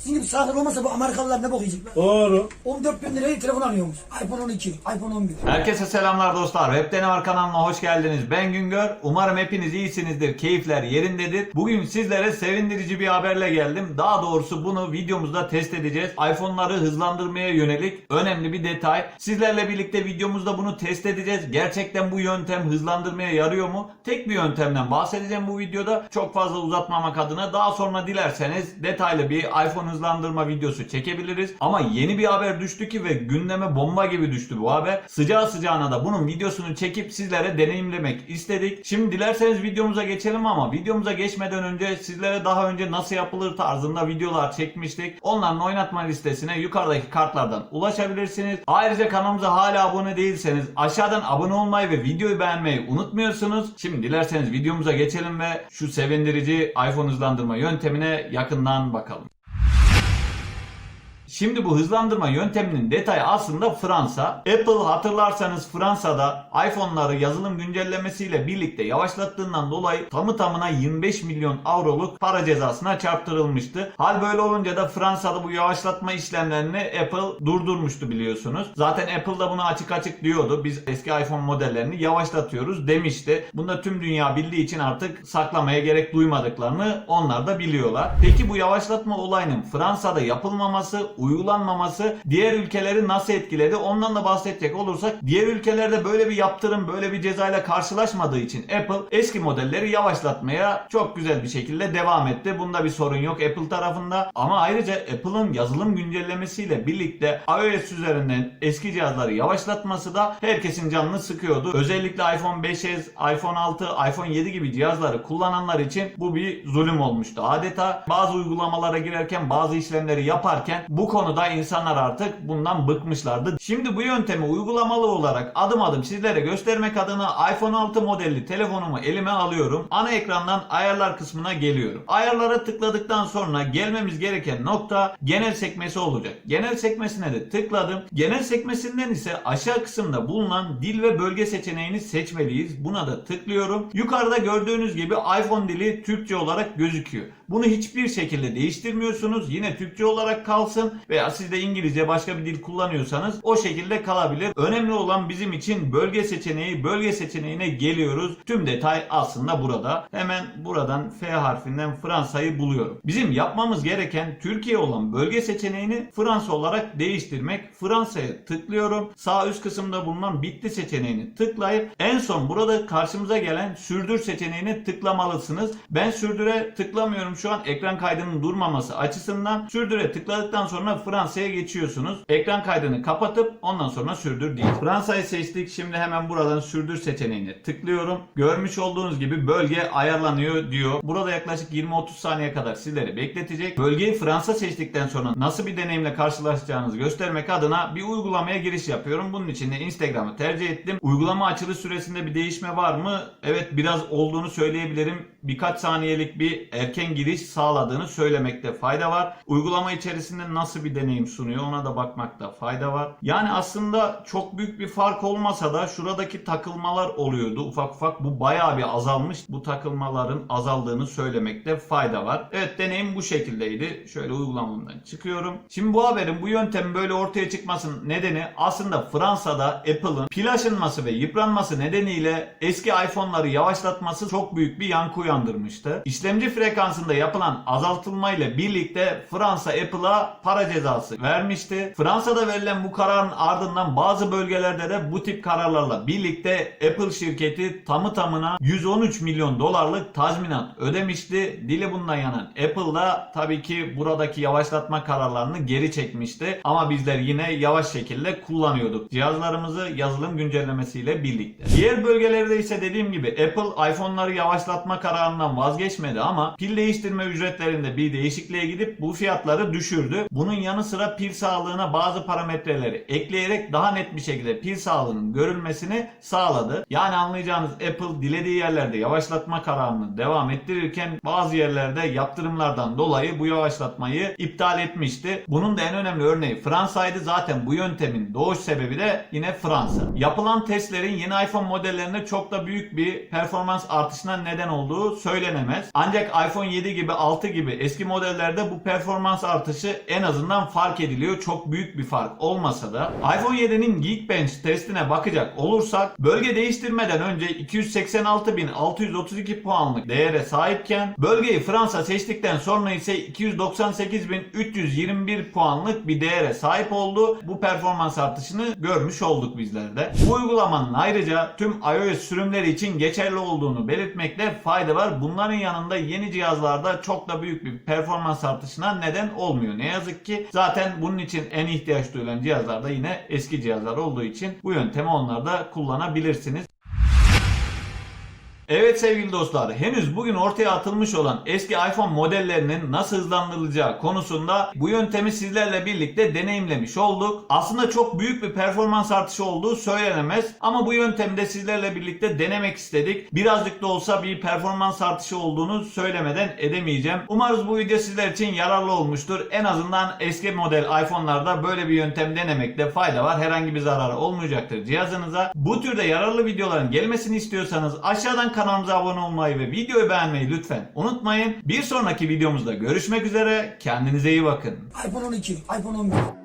Sizin gibi sağlık olmasa bu Amerikalılar ne bok yiyecekler? Doğru. 14 bin liraya telefon alıyormuş. iPhone 12, iPhone 11. Herkese selamlar dostlar. Webden Var kanalına hoş geldiniz. Ben Güngör. Umarım hepiniz iyisinizdir. Keyifler yerindedir. Bugün sizlere sevindirici bir haberle geldim. Daha doğrusu bunu videomuzda test edeceğiz. iPhone'ları hızlandırmaya yönelik önemli bir detay. Sizlerle birlikte videomuzda bunu test edeceğiz. Gerçekten bu yöntem hızlandırmaya yarıyor mu? Tek bir yöntemden bahsedeceğim bu videoda. Çok fazla uzatmamak adına daha sonra dilerseniz detaylı bir iPhone hızlandırma videosu çekebiliriz. Ama yeni bir haber düştü ki ve gündeme bomba gibi düştü bu haber. Sıcağı sıcağına da bunun videosunu çekip sizlere deneyimlemek istedik. Şimdi dilerseniz videomuza geçelim ama videomuza geçmeden önce sizlere daha önce nasıl yapılır tarzında videolar çekmiştik. Onların oynatma listesine yukarıdaki kartlardan ulaşabilirsiniz. Ayrıca kanalımıza hala abone değilseniz aşağıdan abone olmayı ve videoyu beğenmeyi unutmuyorsunuz. Şimdi dilerseniz videomuza geçelim ve şu sevindirici iPhone hızlandırma yöntemine yakından bakalım. Şimdi bu hızlandırma yönteminin detayı aslında Fransa. Apple hatırlarsanız Fransa'da iPhone'ları yazılım güncellemesiyle birlikte yavaşlattığından dolayı tamı tamına 25 milyon avroluk para cezasına çarptırılmıştı. Hal böyle olunca da Fransa'da bu yavaşlatma işlemlerini Apple durdurmuştu biliyorsunuz. Zaten Apple da bunu açık açık diyordu. Biz eski iPhone modellerini yavaşlatıyoruz demişti. Bunu da tüm dünya bildiği için artık saklamaya gerek duymadıklarını onlar da biliyorlar. Peki bu yavaşlatma olayının Fransa'da yapılmaması, uygulanmaması diğer ülkeleri nasıl etkiledi? Ondan da bahsedecek olursak diğer ülkelerde böyle bir yaptırım, böyle bir cezayla karşılaşmadığı için Apple eski modelleri yavaşlatmaya çok güzel bir şekilde devam etti. Bunda bir sorun yok Apple tarafında. Ama ayrıca Apple'ın yazılım güncellemesiyle birlikte iOS üzerinden eski cihazları yavaşlatması da herkesin canını sıkıyordu. Özellikle iPhone 5s, iPhone 6, iPhone 7 gibi cihazları kullananlar için bu bir zulüm olmuştu. Adeta bazı uygulamalara girerken, bazı işlemleri yaparken bu konuda insanlar artık bundan bıkmışlardı. Şimdi bu yöntemi uygulamalı olarak adım adım sizlere göstermek adına iPhone 6 modelli telefonumu elime alıyorum. Ana ekrandan ayarlar kısmına geliyorum. Ayarlara tıkladıktan sonra gelmemiz gereken nokta genel sekmesi olacak. Genel sekmesine de tıkladım. Genel sekmesinden ise aşağı kısımda bulunan dil ve bölge seçeneğini seçmeliyiz. Buna da tıklıyorum. Yukarıda gördüğünüz gibi iPhone dili Türkçe olarak gözüküyor. Bunu hiçbir şekilde değiştirmiyorsunuz. Yine Türkçe olarak kalsın veya siz de İngilizce başka bir dil kullanıyorsanız o şekilde kalabilir. Önemli olan bizim için bölge seçeneği. Bölge seçeneğine geliyoruz. Tüm detay aslında burada. Hemen buradan F harfinden Fransa'yı buluyorum. Bizim yapmamız gereken Türkiye olan bölge seçeneğini Fransa olarak değiştirmek. Fransa'ya tıklıyorum. Sağ üst kısımda bulunan bitti seçeneğini tıklayıp en son burada karşımıza gelen sürdür seçeneğini tıklamalısınız. Ben sürdüre tıklamıyorum şu an ekran kaydının durmaması açısından. Sürdüre tıkladıktan sonra Fransa'ya geçiyorsunuz. Ekran kaydını kapatıp ondan sonra sürdür değil. Fransa'yı seçtik. Şimdi hemen buradan sürdür seçeneğine tıklıyorum. Görmüş olduğunuz gibi bölge ayarlanıyor diyor. Burada yaklaşık 20-30 saniye kadar sizleri bekletecek. Bölgeyi Fransa seçtikten sonra nasıl bir deneyimle karşılaşacağınızı göstermek adına bir uygulamaya giriş yapıyorum. Bunun için de Instagram'ı tercih ettim. Uygulama açılış süresinde bir değişme var mı? Evet biraz olduğunu söyleyebilirim. Birkaç saniyelik bir erken giriş sağladığını söylemekte fayda var. Uygulama içerisinde nasıl bir deneyim sunuyor ona da bakmakta fayda var. Yani aslında çok büyük bir fark olmasa da şuradaki takılmalar oluyordu. Ufak ufak bu bayağı bir azalmış. Bu takılmaların azaldığını söylemekte fayda var. Evet deneyim bu şekildeydi. Şöyle uygulamamdan çıkıyorum. Şimdi bu haberin bu yöntemin böyle ortaya çıkmasının nedeni aslında Fransa'da Apple'ın pil aşınması ve yıpranması nedeniyle eski iPhone'ları yavaşlatması çok büyük bir yankı uyandırmıştı. İşlemci frekansında yapılan azaltılmayla birlikte Fransa Apple'a para cezası vermişti. Fransa'da verilen bu kararın ardından bazı bölgelerde de bu tip kararlarla birlikte Apple şirketi tamı tamına 113 milyon dolarlık tazminat ödemişti. Dili bundan yanan Apple da tabii ki buradaki yavaşlatma kararlarını geri çekmişti. Ama bizler yine yavaş şekilde kullanıyorduk cihazlarımızı yazılım güncellemesiyle birlikte. Diğer bölgelerde ise dediğim gibi Apple iPhone'ları yavaşlatma kararından vazgeçmedi ama pil değiştirme ücretlerinde bir değişikliğe gidip bu fiyatları düşürdü. Bunun yanı sıra pil sağlığına bazı parametreleri ekleyerek daha net bir şekilde pil sağlığının görülmesini sağladı. Yani anlayacağınız Apple dilediği yerlerde yavaşlatma kararını devam ettirirken bazı yerlerde yaptırımlardan dolayı bu yavaşlatmayı iptal etmişti. Bunun da en önemli örneği Fransa'ydı. Zaten bu yöntemin doğuş sebebi de yine Fransa. Yapılan testlerin yeni iPhone modellerinde çok da büyük bir performans artışına neden olduğu söylenemez. Ancak iPhone 7 7 gibi 6 gibi eski modellerde bu performans artışı en azından fark ediliyor. Çok büyük bir fark olmasa da iPhone 7'nin Geekbench testine bakacak olursak bölge değiştirmeden önce 286.632 puanlık değere sahipken bölgeyi Fransa seçtikten sonra ise 298.321 puanlık bir değere sahip oldu. Bu performans artışını görmüş olduk bizler de. Bu uygulamanın ayrıca tüm iOS sürümleri için geçerli olduğunu belirtmekte fayda var. Bunların yanında yeni cihazlarda çok da büyük bir performans artışına neden olmuyor. Ne yazık ki zaten bunun için en ihtiyaç duyulan cihazlarda yine eski cihazlar olduğu için bu yöntemi onlarda kullanabilirsiniz. Evet sevgili dostlar, henüz bugün ortaya atılmış olan eski iPhone modellerinin nasıl hızlandırılacağı konusunda bu yöntemi sizlerle birlikte deneyimlemiş olduk. Aslında çok büyük bir performans artışı olduğu söylenemez ama bu yöntemi de sizlerle birlikte denemek istedik. Birazcık da olsa bir performans artışı olduğunu söylemeden edemeyeceğim. Umarız bu video sizler için yararlı olmuştur. En azından eski model iPhone'larda böyle bir yöntem denemekte fayda var. Herhangi bir zararı olmayacaktır cihazınıza. Bu türde yararlı videoların gelmesini istiyorsanız aşağıdan kanalımıza abone olmayı ve videoyu beğenmeyi lütfen unutmayın. Bir sonraki videomuzda görüşmek üzere. Kendinize iyi bakın. iPhone 12, iPhone 11.